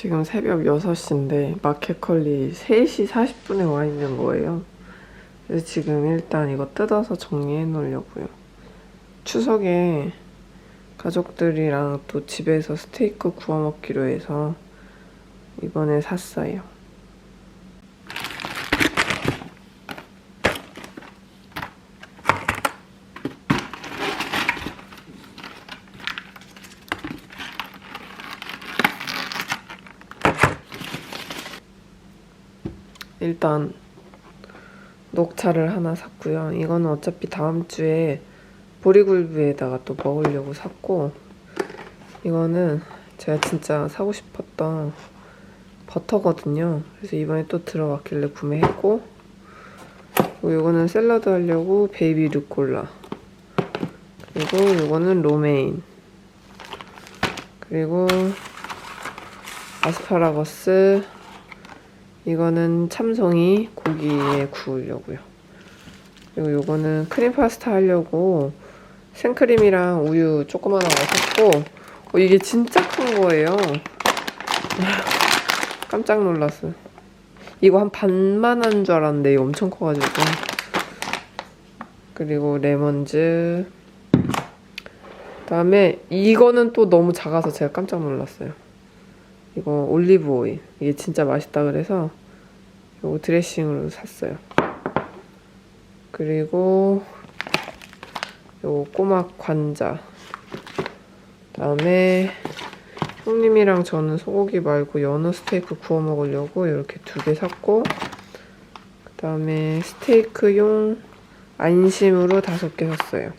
지금 새벽 6시인데 마켓컬리 3시 40분에 와 있는 거예요. 그래서 지금 일단 이거 뜯어서 정리해 놓으려고요. 추석에 가족들이랑 또 집에서 스테이크 구워 먹기로 해서 이번에 샀어요. 일단 녹차를 하나 샀고요. 이거는 어차피 다음 주에 보리굴비에다가 또 먹으려고 샀고 이거는 제가 진짜 사고 싶었던 버터거든요. 그래서 이번에 또 들어왔길래 구매했고 그리고 이거는 샐러드 하려고 베이비 루꼴라 그리고 이거는 로메인 그리고 아스파라거스 이거는 참송이 고기에 구우려고요. 그리고 요거는 크림 파스타 하려고 생크림이랑 우유 조그만한 거 샀고 어, 이게 진짜 큰 거예요. 깜짝 놀랐어요. 이거 한 반만 한 줄 알았는데 엄청 커가지고 그리고 레몬즙 그다음에 이거는 또 너무 작아서 제가 깜짝 놀랐어요. 이거 올리브 오일 이게 진짜 맛있다 그래서 이거 드레싱으로 샀어요. 그리고 요 꼬막 관자 그다음에 형님이랑 저는 소고기 말고 연어 스테이크 구워 먹으려고 이렇게 두 개 샀고 그 다음에 스테이크용 안심으로 다섯 개 샀어요.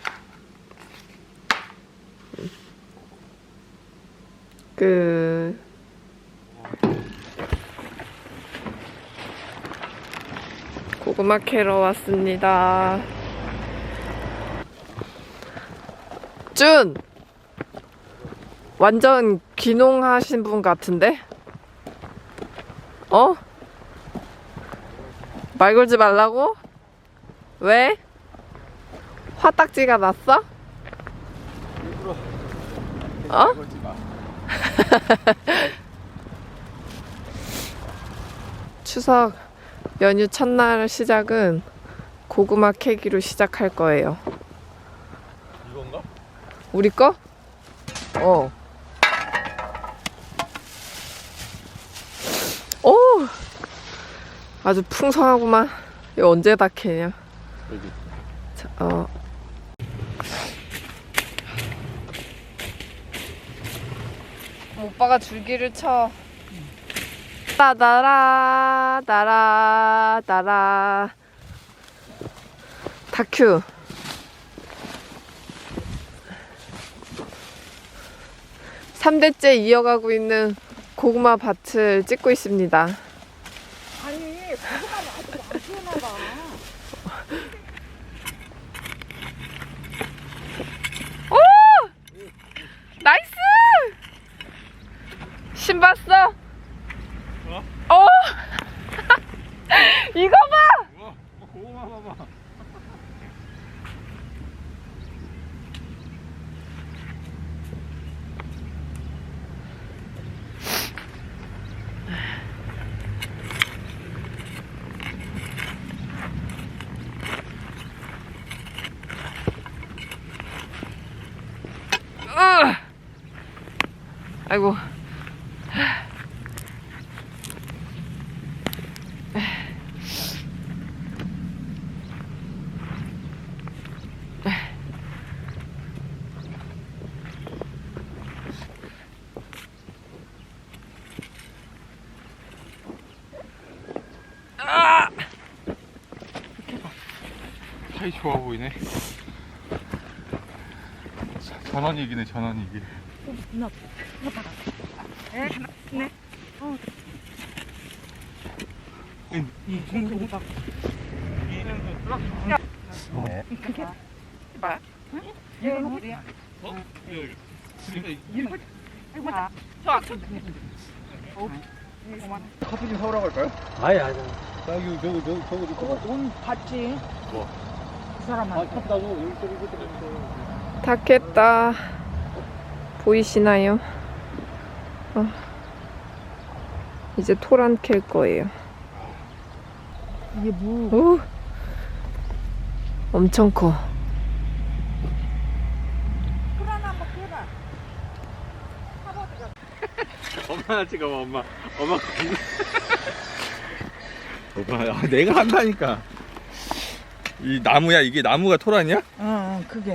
음. 끝. 고구마 캐러 왔습니다. 준! 완전 귀농하신 분 같은데? 어? 말 걸지 말라고? 왜? 화딱지가 났어? 어? 추석 연휴 첫날 시작은 고구마 캐기로 시작할 거예요. 이건가? 우리 거? 어. 오! 아주 풍성하구만. 이거 언제 다 캐냐? 여기. 자, 어. 오빠가 줄기를 쳐. 따다라, 따라, 따라. 다큐. 삼대째 이어가고 있는 고구마 밭을 찍고 있습니다. 아니, 고구마를 아직 안 키우나 봐. 오! 나이스! 신 봤어? 어? 어? 이거 봐! 우와, 고구마 봐봐. 으! 아이고. 사이 좋아 보이네. 자, 전원이기네, 전원이기. 봐라. 에, 네. 어. 응. 이 중국 오빠. 그렇게 봐. 이거 어디야? 어? 여기. 이거 이거 봐. 저 앞에 커피 좀 사오라고 할까요? 아니 아니 여기, 저기, 저기, 저기, 저기. 돈 받지. 뭐? 그 사람한테. 아 다. 보이시나요? 어. 이제 토란 캘 거예요. 이게 뭐? 오, 엄청 커. 한번 끓여라. 엄마 지금 엄마 엄마 엄마 야, 내가 한다니까 이 나무야 이게 나무가 토란이야? 응, 응, 그게.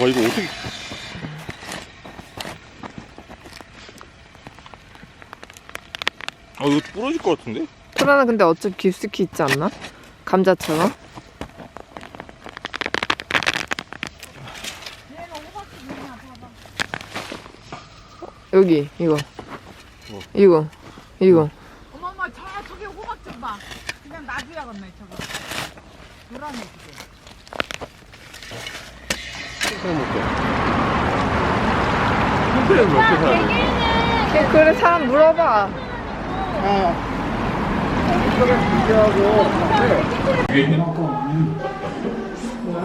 와 이거 어떻게 아 이거 부러질 것 같은데? 토란은 근데 어차피 깊숙이 있지 않나? 감자처럼? 여기 이거 이거 이거 어머, 어머, 저, 저기 호박 좀 봐. 그냥 놔줘야겠네, 저거. 사야 돼? 그래 사람 물어봐.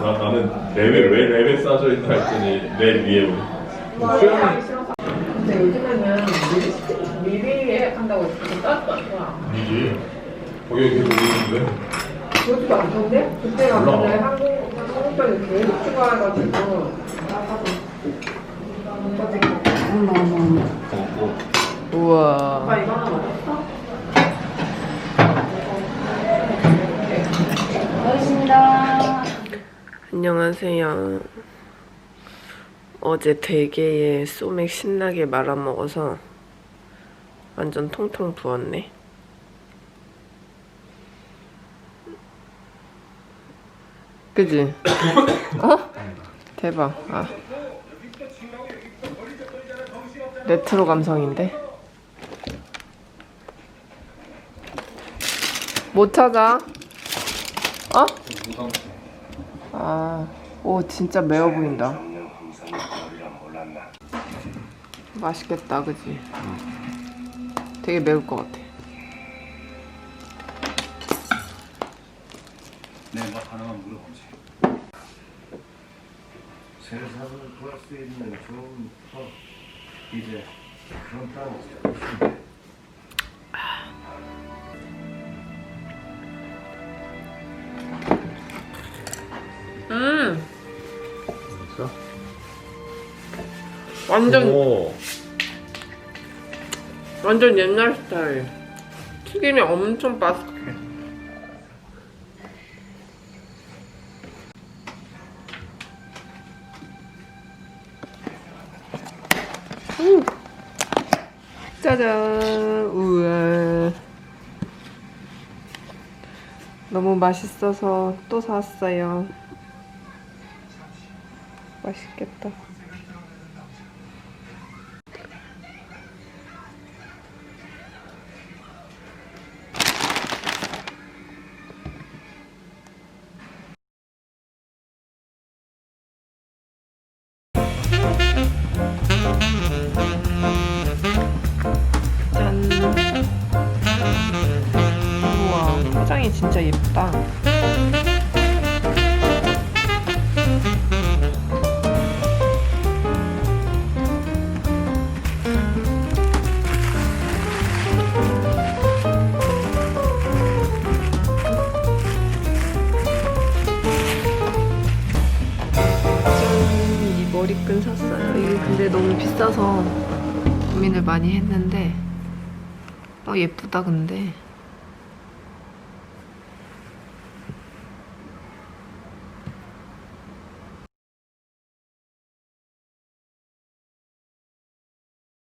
나, 나는 레벨 왜 레벨 싸져 있나 했더니 내 위에 근데 요즘에는 미리 예약한다고 해서 따뜻 않구나 아니지 거기 계속 오는데 그렇지도 않던데? 그때 갔는데 한국, 한국전이 계속 추가해가지고 우와. 안녕하세요. 어제 대게에 소맥 신나게 말아먹어서 완전 통통 부었네 그지? 어? 대박. 아. 레트로 감성인데? 못 찾아? 어? 아, 오, 진짜 매워 보인다. 맛있겠다, 그지? 되게 매울 것 같아. 세상을 구할 수 있는 좋은 터 이제 그런 땅 음! 완전 오 완전 옛날 스타일. 튀김이 엄청 바삭해. 짜잔, 우와. 너무 맛있어서 또 샀어요. 맛있겠다. 근데 너무 비싸서 고민을 많이 했는데 어 예쁘다 근데